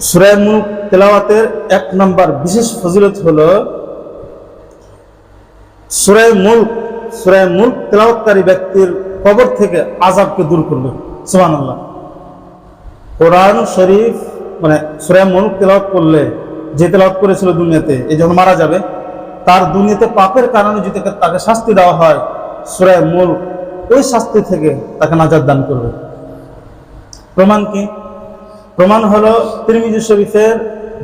সুরায় মুলক তেলাওয়াতের এক নম্বর বিশেষ ফজিলত হলো সুরায় মুলক সুরায় মুলক তেলাওয়াতকারী ব্যক্তির কবর থেকে আজাবকে দূর করবে। সুবান আল্লাহ কোরআন শরীফ মানে সুরায় মুলক তেলাওয়াত করলে, যে তেলাওয়াত করেছিল দুনিয়াতে এই যখন মারা যাবে, তার দুনিয়াতে পাপের কারণে যদি তাকে- তাকে শাস্তি দেওয়া হয়, সুরায় মুলক ওই শাস্তি থেকে তাকে নাজাদ দান করবে। প্রমাণ কি? প্রমাণ হলো তিরমিজি শরীফের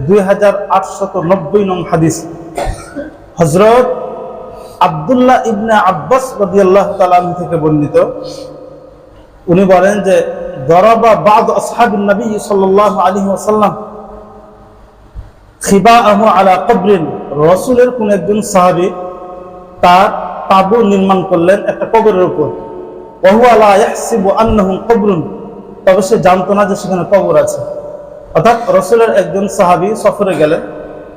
দুই হাজার আটশত নব্বই নং হাদিস। হজরত আবদুল্লাহ ইবনে আব্বাস তাআলা আনহু থেকে বর্ণিত। উনি বলেন যে, দরবা বাদ আসহাবুন নবী সাল্লাল্লাহু আলাইহি ওয়াসাল্লাম খিবাআহু আলা কবরিন। রাসূলের কোন একজন সাহাবী তার তাবু নির্মাণ করলেন একটা কবরের উপর। ওহুয়া লা ইয়াহসিবু আন্নাহু কবরুন। তবে সে জানতো না যে সেখানে কবর আছে। অর্থাৎ রসুলের একজন সাহাবি সফরে গেলেন।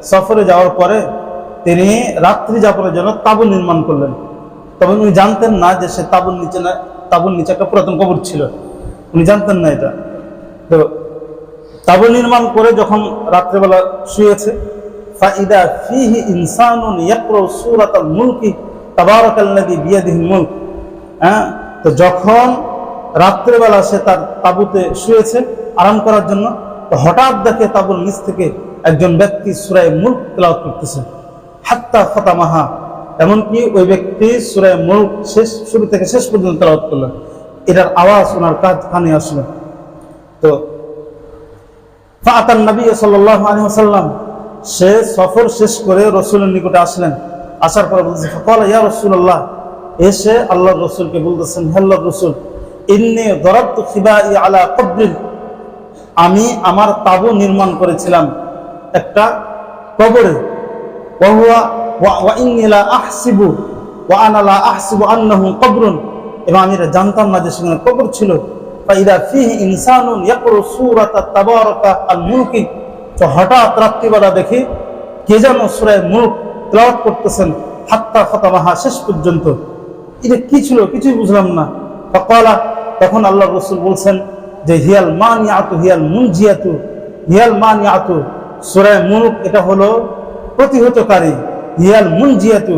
সফরে যাওয়ার পরে তিনি রাত্রি যাপনের জন্য তাবু নির্মাণ করলেন। তবে উনি জানতেন না যে সে তাবুর নিচে না তাবুর নিচে একটা পুরাতন কবর ছিল। উনি জানতেন না এটা। তো তাবু নির্মাণ করে যখন রাত্রেবেলা শুয়েছে মুলক। হ্যাঁ? তো যখন রাত্রেবেলা সে তার তাবুতে শুয়েছে আরাম করার জন্য, তো হঠাৎ দেখে তাবুর নিচ থেকে একজন ব্যক্তি সুরায় মুল্ক তেলাওয়াত করতেছে। হাত্তা ফতামাহা এমনকি ওই ব্যক্তি সুরায় মুল্ক শেষ, শুরু থেকে শেষ পর্যন্ত তেলাওয়াত করলেন এটার আওয়াজ ওনার কাজ কানে আসলো। তো ফাতান নবী সাল্লাল্লাহু আলাইহি ওয়াসাল্লাম, সে সফর শেষ করে রসুলের নিকটে আসলেন। আসার পরে বলছে ফকাল ইয়া রাসূলুল্লাহ। এসে আল্লাহ রসুলকে বলতেছেন, হে আল্লাহর রসুল আলা আমি আমার তাবু নির্মাণ করেছিলাম একটা কবরে। ওয়া- ওয়া ইন্নী লা আহসিবু ওয়া আনা লা আহসিবু আন্নাহু কবরুন এবং আমি এটা জানতাম না যে সেখানে কবর ছিল। ফাইদা তো হঠাৎ দেখি কে যেন করতেছেন। শেষ পর্যন্ত। কি ছিল? কিছুই বুঝলাম না। তখন আল্লাহ রসুল বলছেন যে, হিয়াল মানিয়াতু, হিয়াল মুনজিয়াতু, হিয়াল মানিয়াতু। সুরায় মুলক এটা হলো প্রতিহতকারী। হিয়াল মুনজিয়াতু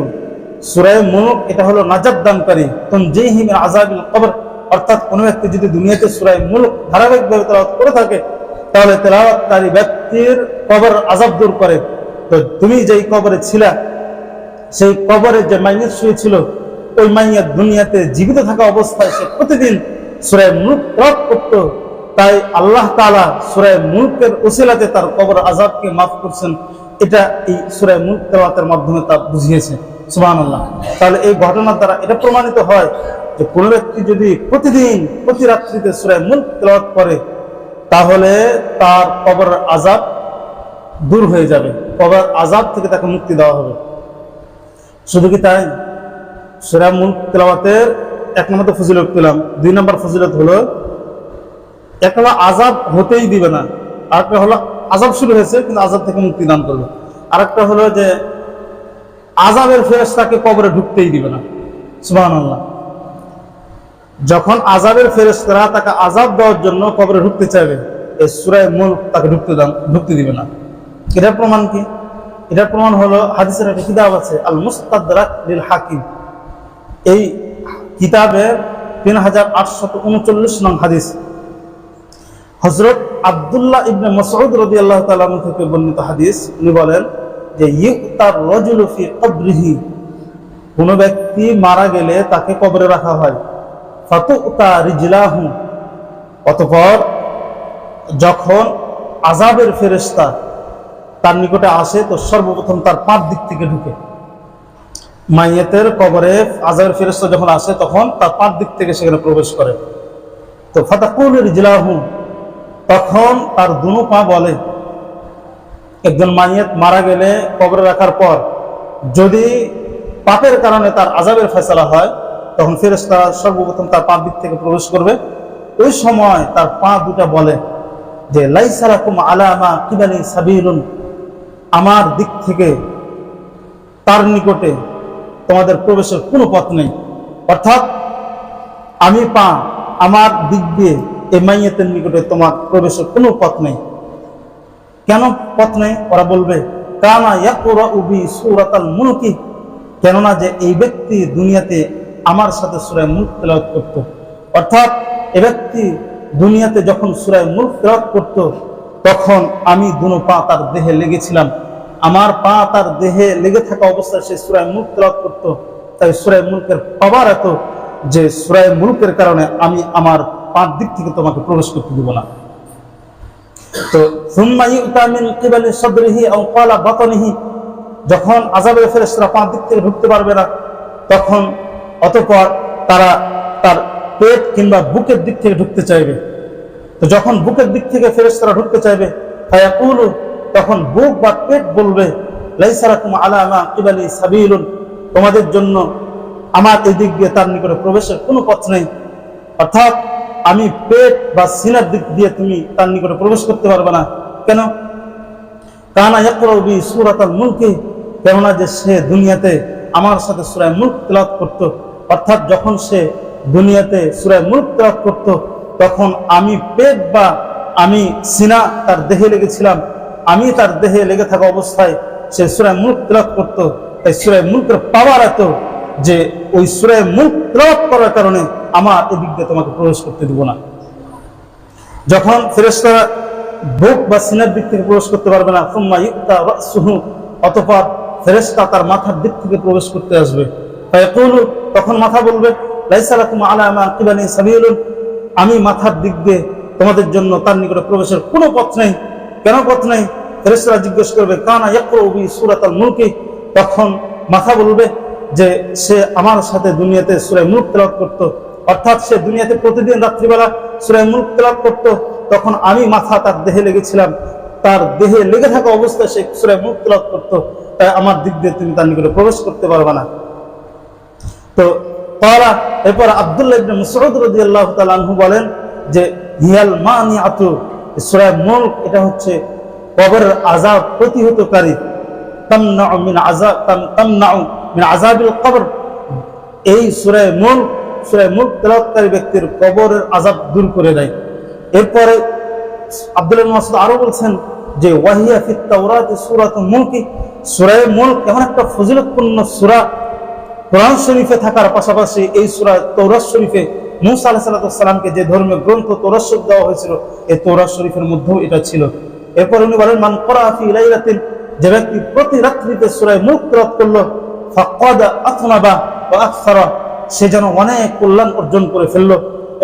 সুরায় মুলক এটা হলো নাজাদ দানকারী তুম যেই হিম আজাবিল কবর। অর্থাৎ কোনো ব্যক্তি যদি দুনিয়াতে সুরায় মুলক ধারাবাহিকভাবে তেলাওয়াত করে থাকে, তাহলে তেলাওয়াতকারী ব্যক্তির কবর আজাব দূর করে। তো তুমি যেই কবরে ছিলা, সেই কবরে যে মাইয়াত শুয়েছিল, ওই মাইয়াত দুনিয়াতে জীবিত থাকা অবস্থায় সে প্রতিদিন সুরায় মুলক প্রয়োগ করত তাই আল্লাহ তাআলা সুরায় মুলকের ওসিলাতে তার কবর আজাবকে মাফ করছেন। এটা এই সুরায় মুলক তেলাওয়াতের মাধ্যমে তা বুঝিয়েছে। সুবহানাল্লাহ। তাহলে এই ঘটনার দ্বারা এটা প্রমাণিত হয় যে কোনো ব্যক্তি যদি প্রতিদিন, প্রতি রাত্রিতে সুরায় মুলক তেলাওয়াত করে, তাহলে তার কবর আজাব দূর হয়ে যাবে। কবর আজাব থেকে তাকে মুক্তি দেওয়া হবে। শুধু কি তাই? সেরা মুল তেলাওয়াতের এক নম্বর ফজিলত পেলাম। দুই নম্বর ফজিলত হলো একটা হলো আজাব হতেই দিবে না। আর একটা হলো আজাব শুরু হয়েছে, কিন্তু আজাব থেকে মুক্তি দান করবে। আর একটা হলো যে আজাবের ফেরেস তাকে কবরে ঢুকতেই দিবে না। সুবাহ যখন আজাবের ফেরেস্তারা তাকে আজাব দেওয়ার জন্য কবরে ঢুকতে চাইবে, এই সুরায় মূল তাকে ঢুকতে দান, ঢুকতে দিবে না। এটার প্রমাণ কি? এটার প্রমাণ হলো, হাদিসের একটা কিতাব আছে আল মুস্তাদরাক লিল হাকিম এই কিতাবের তিন হাজার আটশত উনচল্লিশ নং হাদিস। হজরত আবদুল্লাহ ইবনে মসউদ রদি আল্লাহ তালাম থেকে বর্ণিত হাদিস। উনি বলেন যে, ইউতার রজুল ফি কবরিহি কোনো ব্যক্তি মারা গেলে তাকে কবরে রাখা হয়। ফাতুতা রিজলাহু অতঃপর যখন আজাবের ফেরেশতা তার নিকটে আসে, তো সর্বপ্রথম তার পাঁচ দিক থেকে ঢুকে। মাইয়েতের কবরে আজাবের ফেরেশতা যখন আসে, তখন তার পাঁচ দিক থেকে সেখানে প্রবেশ করে। তো ফাতাকুল রিজলাহু, তখন তার দুনো পা বলে, একজন মাইয়েত মারা গেলে কবরে রাখার পর যদি পাপের কারণে তার আজাবের ফেসলা হয়, তখন ফেরেশতা সর্বপ্রথম তার পা দিক থেকে প্রবেশ করবে। ওই সময় তার পা দুটা বলে যে লাইসারাকুম আলামা কিবানি সাবিরুন আমার দিক থেকে তার নিকটে তোমাদের প্রবেশের কোনো পথ নেই। অর্থাৎ আমি পা, আমার দিক দিয়ে এই মাইয়াতের নিকটে তোমার প্রবেশের কোনো পথ নেই। কেন পথ নেই? ওরা বলবে, কানা ইয়াকুরা উবি সুরাতাল মুলকি। কেননা যে এই ব্যক্তি দুনিয়াতে আমার সাথে সুরায় মুল্ক তেলাওয়াত করত। অর্থাৎ এ ব্যক্তি দুনিয়াতে যখন সুরায় মুল্ক তেলাওয়াত করত, তখন আমি দুনো পা তার দেহে লেগেছিলাম। আমার পা তার দেহে লেগে থাকা অবস্থায় সে সুরায় মুল্ক তেলাওয়াত করত। তাই সুরায় মুল্কের পাওয়ার এত যে সুরায় মুল্কের কারণে আমি আমার পাঁচ দিক থেকে তোমাকে প্রবেশ করতে দিব না। তো যখন আযাবের ফেরেশতারা পাঁচ দিক থেকে ঢুকতে পারবে না, তখন অতঃপর তারা তার পেট কিংবা বুকের দিক থেকে ঢুকতে চাইবে। তো যখন বুকের দিক থেকে ফেরেশতারা ঢুকতে চাইবে, ফায়াকুলু তখন বুক বা পেট বলবে তোমাদের জন্য আমার এই দিক দিয়ে তার নিকটে প্রবেশের কোনো পথ নেই। অর্থাৎ আমি পেট বা সিনার দিক দিয়ে তুমি তার নিকটে প্রবেশ করতে পারবে না। কেন? কানা ইয়াকরবি সুরাতাল মুলকি, কেননা যে সে দুনিয়াতে আমার সাথে সুরায় মুল্ক তেলাওয়াত করত, অর্থাৎ যখন সে দুনিয়াতে সুরায় মুল্ক তেলাওয়াত করত, তখন আমি পেট বা আমি সিনা তার দেহে লেগেছিলাম। আমি তার দেহে লেগে থাকা অবস্থায় সে সুরায় মুল্ক তেলাওয়াত করতো, তাই সুরায় মুল্কের পাওয়ার এত যে ওই সুরায় মুল্ক তেলাওয়াত করার কারণে আমার এদিক দিয়ে তোমাকে প্রবেশ করতে দিব না। যখন ফেরেশতারা বুক বা সিনার দিক থেকে প্রবেশ করতে পারবে না, সুম্মা ইউতা রাসুহু, অতঃপর ফেরেশতা তার মাথার দিক থেকে প্রবেশ করতে আসবে। তাই তখন মাথা বলবে, লাইসা লাকুম আলা মা কিবানি সাবিলুন, আমি মাথার দিক দিয়ে তোমাদের জন্য তার নিকটে প্রবেশের কোনো পথ নেই কেন পথ নেই? ফেরেশতারা জিজ্ঞেস করবে, কানা ইয়াকরু বি সূরাতাল মুলকি? তখন মাথা বলবে যে, সে আমার সাথে দুনিয়াতে সূরা মুলক তেলাওয়াত করত। অর্থাৎ সে দুনিয়াতে প্রতিদিন রাত্রিবেলা সূরা মুলক তেলাওয়াত করত। তখন আমি মাথা তার দেহে লেগেছিলাম। তার দেহে লেগে থাকা অবস্থায় সে সূরা মুলক তেলাওয়াত করত। তাই আমার দিক দিয়ে তুমি তার নিকটে প্রবেশ করতে পারবে না। তো তারা এরপর আব্দুল্লাহ মাসউদ রাদিয়াল্লাহু তাআলা আনহু বলেন যে, হিয়াল মা মানিআতু? সূরা মুলক, এটা হচ্ছে কবরের আযাব, প্রতিহতকারী। আযাবিল কবর। এই সূরা মুলক সূরা মুলক তেলাওয়াতকারী ব্যক্তির কবরের আযাব দূর করে দেয়। এরপরে আব্দুল্লাহ মাসুদ আরও বলছেন যে, ওয়াহিয়া তাওরাত সূরাতুল মুলকি। সূরা মুলক এমন একটা ফজিলতপূর্ণ সূরা কোরআন শরীফে থাকার পাশাপাশি এই সূরা তৌরাত শরীফে মুসা আলাইহিস সালামকে যে ধর্মীয় গ্রন্থ তৌরাত শরীফ দেওয়া হয়েছিল এই তৌরাত শরীফের মধ্যেও এটা ছিল। এরপর উনি বলেন, মান করা ফি লাইলাতিন যে ব্যক্তি প্রতি রাত্রিতে সুরায় মুখ তেলাওয়াত করল, ফাকাদ আথনাবা ওয়া আকসারা সে যেন অনেক কল্যাণ অর্জন করে ফেলল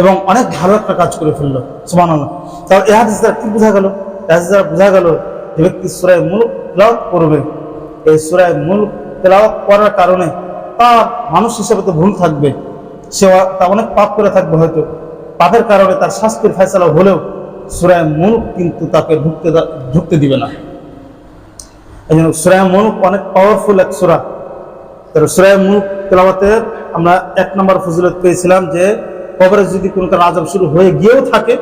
এবং অনেক ভালো একটা কাজ করে ফেলল। সুবহানাল্লাহ। তাহলে হাদিস দ্বারা কি বোঝা গেল? হাদিস দ্বারা বোঝা গেল যে ব্যক্তি সূরা মুলক তেলাওয়াত করবে। এই সূরা মুলক তেলাওয়াত করার কারণে তার মানুষ হিসেবে তো ভুল থাকবে। সে তা অনেক পাপ করে থাকবে হয়তো। পাপের কারণে তার শাস্তির ফেসলা হলেও সুরায় মুলক কিন্তু তাকে ঢুকতে ঢুকতে দিবে না। এই জন্য সুরায় মুলক অনেক পাওয়ারফুল এক সুরা। তো সুরায় মুলক তেলাওয়াতের আমরা এক নম্বর ফজিলত পেয়েছিলাম যে, কবরে যদি কোনো কারণে আজাব শুরু হয়ে গিয়েও থাকে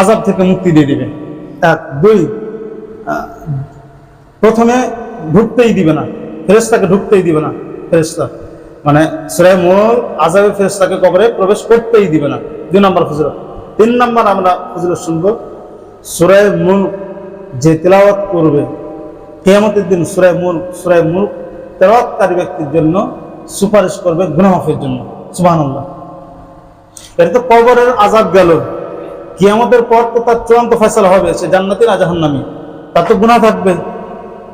আজাব থেকে মুক্তি দিয়ে দিবে। এক, দুই প্রথমে ঢুকতেই দিবে না। ফেরেস্তাকে ঢুকতেই দিবে না ফেরেস্তা মানে সুরায় মূল আজাবের ফেরেস্তাকে কবরে প্রবেশ করতেই দিবে না। দুই নম্বর ফজিলত। তিন নম্বর আমরা ফজিলত শুনব সুরায় মূল যে তেলাওয়াত করবে, কেয়ামতের দিন সুরায় মূল সুরায় মূল তেলাওয়াতকারী ব্যক্তির জন্য সুপারিশ করবে গুনামাফের জন্য। সুবহানাল্লাহ। এটা তো কবরের আজাব গেল। কিয়ামতের পর তো তার চূড়ান্ত ফয়সালা হবে, সে জান্নাতি না জাহান্নামী? তার তো গুনাহ থাকবে।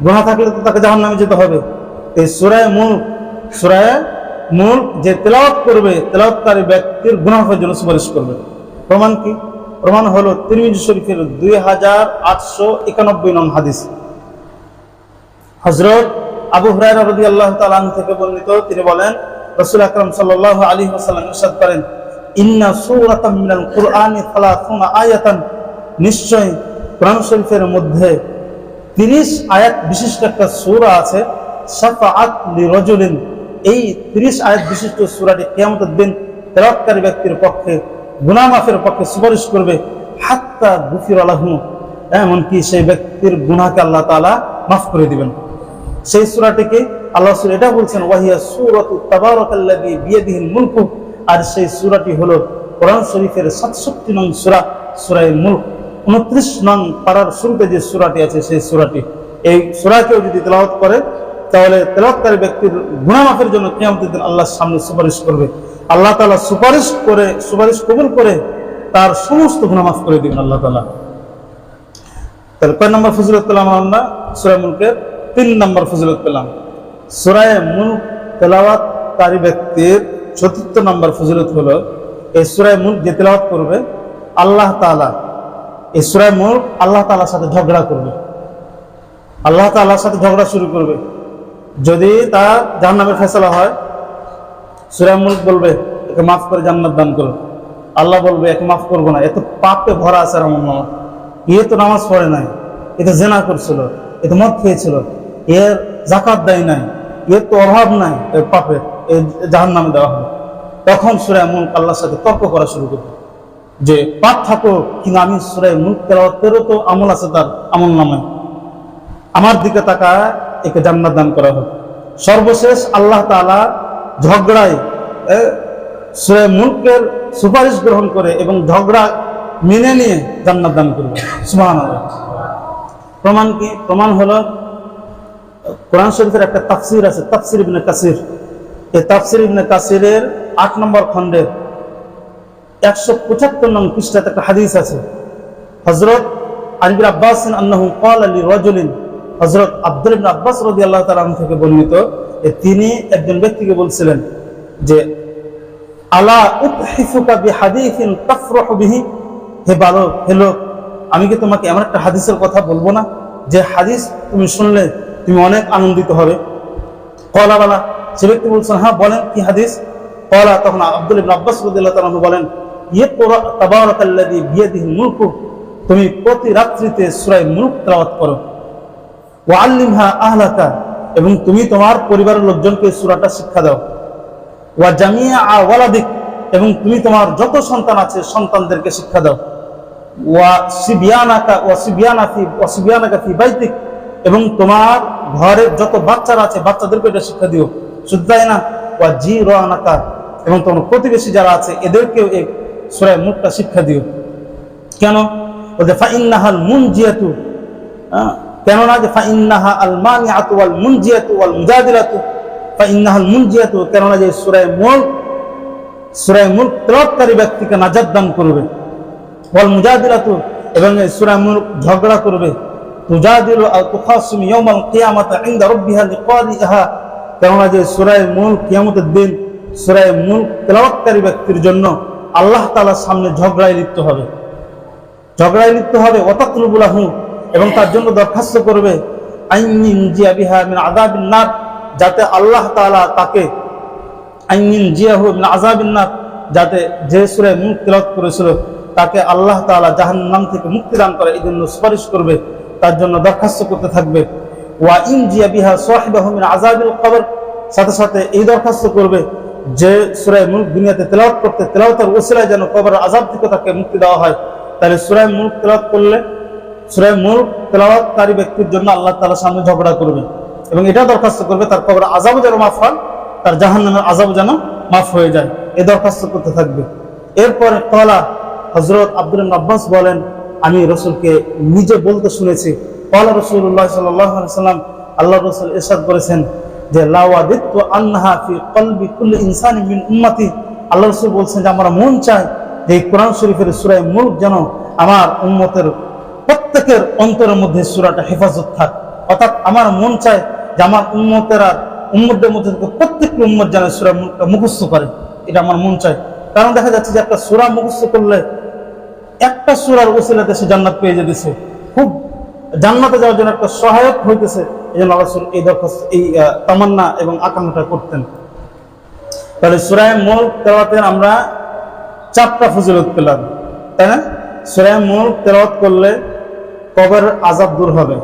গুনাহ থাকলে তো তাকে জাহান্নামে যেতে হবে। এই সুরায় মূল সুরায় মূল যে তেলাওয়াত করবে, তেলাওয়াতকারী ব্যক্তির গুনাহের জন্য সুপারিশ করবে। প্রমাণ কি? প্রমাণ হলো তিরমিজি শরীফের দুই হাজার আটশো একানব্বই নং হাদিস। হজরত আবু হুরায়রা রাদিয়াল্লাহু তাআলা আনহু থেকে বর্ণিত, তিনি বলেন, রসুল আকরাম সাল্লাল্লাহু আলী ওয়াসাল্লাম ইরশাদ করেন, ইন্না সূরাতাম মিনাল কুরআনি 30 আয়াতান। নিশ্চয় কোরআন শরীফের মধ্যে 30 আয়াত বিশিষ্ট একটা সূরা আছে, শাফাআত লিরাজুলিন এই 30 আয়াত বিশিষ্ট সুরাটি কিয়ামতের দিন তেলাওয়াতকারী ব্যক্তির পক্ষে গুনাহ মাফের পক্ষে সুপারিশ করবে। হাত্তা গুফির আলাহু এমনকি সেই ব্যক্তির গুনাহকে আল্লাহ তাআলা মাফ করে দিবেন। সেই সুরাটিকে আল্লাহ রাসূল এটা বলছেন, ওয়াহিয়া সূরাতু তাবারাকাল্লাযী বিয়াদিহিল মুলকু। আর সেই সূরাটি হলো কোরআন শরীফের 67 নং সুরা সুরাই মুলক। উনত্রিশ নং পাড়ার শুরুতে যে সুরাটি আছে, সেই সুরাটি। এই সুরাকেও যদি তেলাওয়াত করে তাহলে তেলাওয়াতকারী ব্যক্তির গুণামাফের জন্য কিয়ামতের দিন আল্লাহর সামনে সুপারিশ করবে। আল্লাহ তালা সুপারিশ করে, সুপারিশ কবুল করে তার সমস্ত গুণামাফ করে দিবেন আল্লাহ তাআলা। তাহলে কয় নম্বর ফজিলত পেলাম আমরা? সুরায় মুলকের তিন নম্বর ফজিলত পেলাম। সুরায় মুলক তেলাওয়াতকারী ব্যক্তির চতুর্থ নম্বর ফজিলত হলো, এই সুরায় মুলক যে তেলাওয়াত করবে, আল্লাহ তাআলা, এই সুরায় মুলক আল্লাহ তালার সাথে ঝগড়া করবে। আল্লাহ তাআলার সাথে ঝগড়া শুরু করবে। যদি তার জাহান্নামের ফেসলা হয় সুরায় মুলক বলবে, একে মাফ করে জান্নাত দান করো। আল্লাহ বলবে, একে মাফ করব না। এত পাপে ভরা আছে আমার মামা ইয়ে তো নামাজ পড়ে নাই। এ তো জেনা করছিল। এ তো মদ খেয়েছিল। এর জাকাত দেয় নাই। এর তো অভাব নাই এর পাপের এই জাহান নামে দেওয়া হবে তখন সুরায় মুলক আল্লাহর সাথে তর্ক করা শুরু করবে যে পাপ থাকো, কিন্তু আমি সুরায় মুলক তেরো তো আমল আছে তার আমল নামে আমার দিকে তাকায় একে জান্নাত দান করা হবে সর্বশেষ আল্লাহ তাআলা ঝগড়ায় সূরা মুলকের সুপারিশ গ্রহণ করে এবং ঝগড়া মেনে নিয়ে জান্নাত দান করবে। সুবহানাল্লাহ। প্রমাণ কি? প্রমাণ হলো, কোরআন শরীফের একটা তাফসির আছে, তাফসির ইবনে কাসির। এই তাফসির ইবনে কাসিরের আট নম্বর খণ্ডের একশো পঁচাত্তর নং পৃষ্ঠাতে একটা হাদিস আছে। হজরত আলিবির আব্বাস আন্নাহু কল আলী রজলিন হজরত আব্দুল ইবনে আব্বাস রাদিয়াল্লাহু তাআলা আনহু থেকে বর্ণিত তিনি একজন ব্যক্তিকে বলছিলেন যে, আলা লোক, আমি কি তোমাকে এমন একটা হাদিসের কথা বলব না? যে হাদিস তুমি শুনলে তুমি অনেক আনন্দিত হবে। কলা বালা, সে ব্যক্তি বলছেন হ্যাঁ বলেন, কি হাদিস? কলা, তখন আব্দুল ইবনে আব্বাস রাদিয়াল্লাহু তাআলা আনহু বলেন ইয়ে তাবারাকাল্লাযী বিয়াদিহি মুলকু। তুমি প্রতি রাত্রিতে সূরা মুলক তেলাওয়াত করো। এবং তুমি তোমার পরিবারের লোকজনকে সুরাটা শিক্ষা দাও। ওয়া জামিয়া ওয়ালাদিক এবং তুমি তোমার যত সন্তান আছে সন্তানদেরকে শিক্ষা দাও। ওয়া সিবিয়ানাকা ওয়া সিবিয়ানা ফি ওয়া সিবিয়ানাকা ফি বাইতিক এবং তোমার ঘরের যত বাচ্চারা আছে বাচ্চাদেরকে এটা শিক্ষা দিও। শুধু না ওয়া জি রানাকা এবং তোমার প্রতিবেশী যারা আছে এদেরকেও এই সূরা মুখটা শিক্ষা দিও। কেন? বলতে ফাইন্নাহাল মুনজিয়াতু। হ্যাঁ, কেননা যে ফাইন্নাহা আল মানিআতু ওয়াল মুনজিয়াতু কেননা যে সূরা মুলক সূরা মুলক তেলাওয়াতকারী ব্যক্তিকে নাজাত দান করবে ওয়াল মুজাদিলাতু এবং এই সূরা মুলক ঝগড়া করবে। যে কিয়ামতের দিন তেলাওয়াতকারী ব্যক্তির জন্য আল্লাহ সামনে ঝগড়ায় লিপ্ত হবে। ঝগড়ায় লিপ্ত হবে অতাকলুবুলাহু এবং তার জন্য দরখাস্ত করবে, আইনিন জিয়া বিহা মিন আযাবিন যাতে আল্লাহ তাআলা তাকে আইনিন জিয়াহু মিন আযাবিন নার, যাতে যে সূরা মুখ তেলাওয়াত করেছিল, তাকে আল্লাহ তাআলা জাহান্নাম থেকে মুক্তি দান করে এই জন্য সুপারিশ করবে, তার জন্য দরখাস্ত করতে থাকবে। ওয়া ইন জিয়া বিহা সাহিবাহু মিন আযাবিল কবর, সাথে সাথে এই দরখাস্ত করবে, যে সূরা মুলক দুনিয়াতে তেলাওয়াত করতে, তেলাওয়াতের ওসিলায় যেন কবরের আযাব থেকে তাকে মুক্তি দেওয়া হয়। তাহলে সূরা মুলক তেলাওয়াত করলে সূরা মুলক তেলাওয়াতকারী ব্যক্তির জন্য আল্লাহ তাআলার সামনে ঝগড়া করবে এবং এটা দরখাস্ত করবে, তার কবরের আযাবও যেন মাফ হয়, তার জাহান্নামের আযাবও যেন মাফ হয়ে যায়। এই দরখাস্ত করতে থাকবে। এরপরে কলা হযরত আব্দুল আব্বাস বলেন, আমি রসুলকে নিজে বলতে শুনেছি। কলা রসুল্লাহ সাল্লাম আল্লাহ রসুল ইরশাদ করেছেন যে লাওয়াদিত্তু আন্নাহা কলবি কুল্লি ইনসানি মিন উম্মতি। আল্লাহ রসুল বলছেন যে, আমার মন চায় যে এই কোরআন শরীফের সূরা মুলক যেন আমার উম্মতের প্রত্যেকের অন্তরের মধ্যে সুরাটা হেফাজত থাক। অর্থাৎ আমার মন চায় যে আমার উম্মতেরা, উম্মতদের মধ্যে থেকে প্রত্যেকটি উম্মত যেন সূরা মুখস্থ করে। এটা আমার মন চায়। কারণ দেখা যাচ্ছে যে একটা সুরা মুখস্থ করলে একটা সূরার ওসিলাতে সে জান্নাত পেয়ে যেতেছে। খুব জান্নাতে যাওয়ার জন্য একটা সহায়ক হইতেছে। এই জন্য আল্লাহ এই দরখাস্ত, এই তামান্না এবং আকাঙ্ক্ষা করতেন। তাহলে সুরায় মুলক তেলাওয়াতে আমরা চারটা ফজিলত পেলাম। তাই না? সুরায় মুলক তেলাওয়াত করলে কবরের আজাব দূর হবে।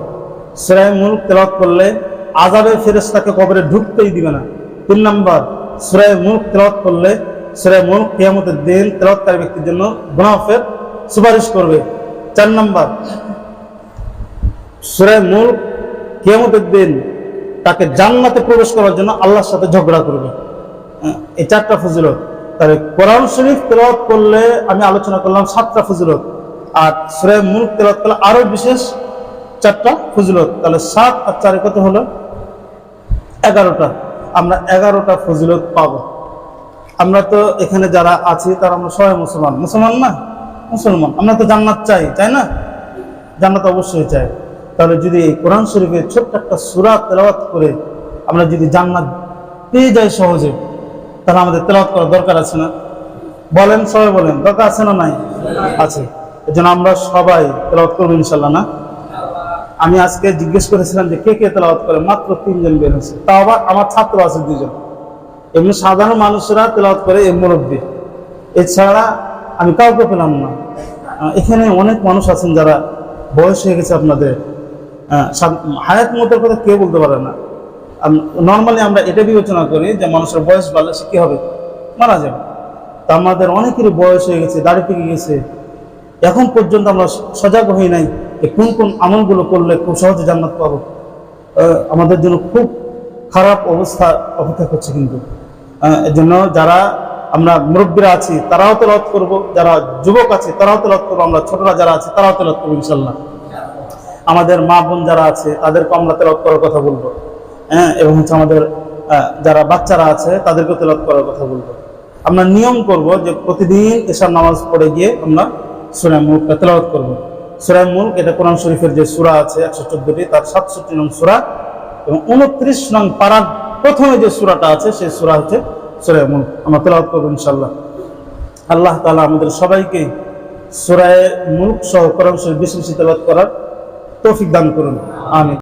সুরায় মুলক তেলাওয়াত করলে আজাবের ফেরেশতাকে কবরে ঢুকতেই দিবে না। তিন নম্বর, সুরায় মুলক তেলাওয়াত করলে সুরায় মুলক কিয়ামতের দিন তেলাওয়াতকারী ব্যক্তির জন্য গুনাফের সুপারিশ করবে। চার নম্বর, সুরায় মুলক কিয়ামতের দিন তাকে জান্নাতে প্রবেশ করার জন্য আল্লাহর সাথে ঝগড়া করবে। এই চারটা ফজিলত। তাহলে কোরআন শরীফ তেলাওয়াত করলে আমি আলোচনা করলাম সাতটা ফজিলত। আর সুরে মুল্ক তেলাওয়াত করলে আরও বিশেষ চারটা ফজিলত। তাহলে সাত আর চারে কত হলো? এগারোটা। আমরা এগারোটা ফজিলত পাবো। আমরা তো এখানে যারা আছি, তারা আমরা সবাই মুসলমান। মুসলমান না? মুসলমান। আমরা তো জান্নাত চাই, তাই না? জান্নাত অবশ্যই চাই। তাহলে যদি এই কোরআন শরীফের ছোট্ট একটা সুরা তেলাওয়াত করে আমরা যদি জান্নাত পেয়ে যাই সহজে, তাহলে আমাদের তেলাওয়াত করার দরকার আছে না? বলেন, সবাই বলেন। দরকার আছে না নাই? আছে। এই জন্য আমরা সবাই তেলাওয়াত করব ইনশাল্লাহ না? আমি আজকে জিজ্ঞেস করেছিলাম যে কে কে তেলাওয়াত করে, মাত্র তিনজন বের হয়েছে। তাও আবার আমার ছাত্র আছে দুজন এমনি সাধারণ মানুষরা তেলাওয়াত করে এ মুরব্বী। এছাড়া আমি কাউকে পেলাম না। এখানে অনেক মানুষ আছেন যারা বয়স হয়ে গেছে আপনাদের। হায়াত মতের কথা কেউ বলতে পারে না। নর্মালি আমরা এটা বিবেচনা করি যে মানুষের বয়স বাড়লে সে কী হবে? মারা যাবে। তা আমাদের অনেকেরই বয়স হয়ে গেছে, দাড়ি পেকে গেছে এখন পর্যন্ত আমরা সজাগ হই নাই যে কোন কোন আমলগুলো করলে খুব সহজে জান্নাত পাব। আমাদের জন্য খুব খারাপ অবস্থা অপেক্ষা করছে কিন্তু। আহ, এর জন্য যারা আমরা মুরব্বীরা আছি তারাও তো তেলত করব। যারা যুবক আছে তারাও তো তেলত করব। আমরা ছোটরা যারা আছে তারাও তো তেলত করব ইনশাল্লাহ আমাদের মা বোন যারা আছে তাদেরকে আমরা তেলত করার কথা বলব। হ্যাঁ এবং হচ্ছে আমাদের যারা বাচ্চারা আছে তাদেরকে তেলত করার কথা বলব। আমরা নিয়ম করব যে প্রতিদিন এসব নামাজ পড়ে গিয়ে আমরা সুরায় মুলক তেলাওয়াত করব। সুরায় মুলক, এটা কোরআন শরীফের যে সুরা আছে একশো চোদ্দটি তার সাতষট্টি নং সুরা এবং উনত্রিশ নং পাড়ার প্রথমে যে সুরাটা আছে, সেই সুরা হচ্ছে সুরায় মুলক। আমরা তেলাওয়াত করব ইনশাল্লাহ আল্লাহ তালা আমাদের সবাইকে সুরায় মুলক সহ কোরআন শরীফ বেশি বেশি তেলাওয়াত করার তৌফিক দান করুন। আমিন।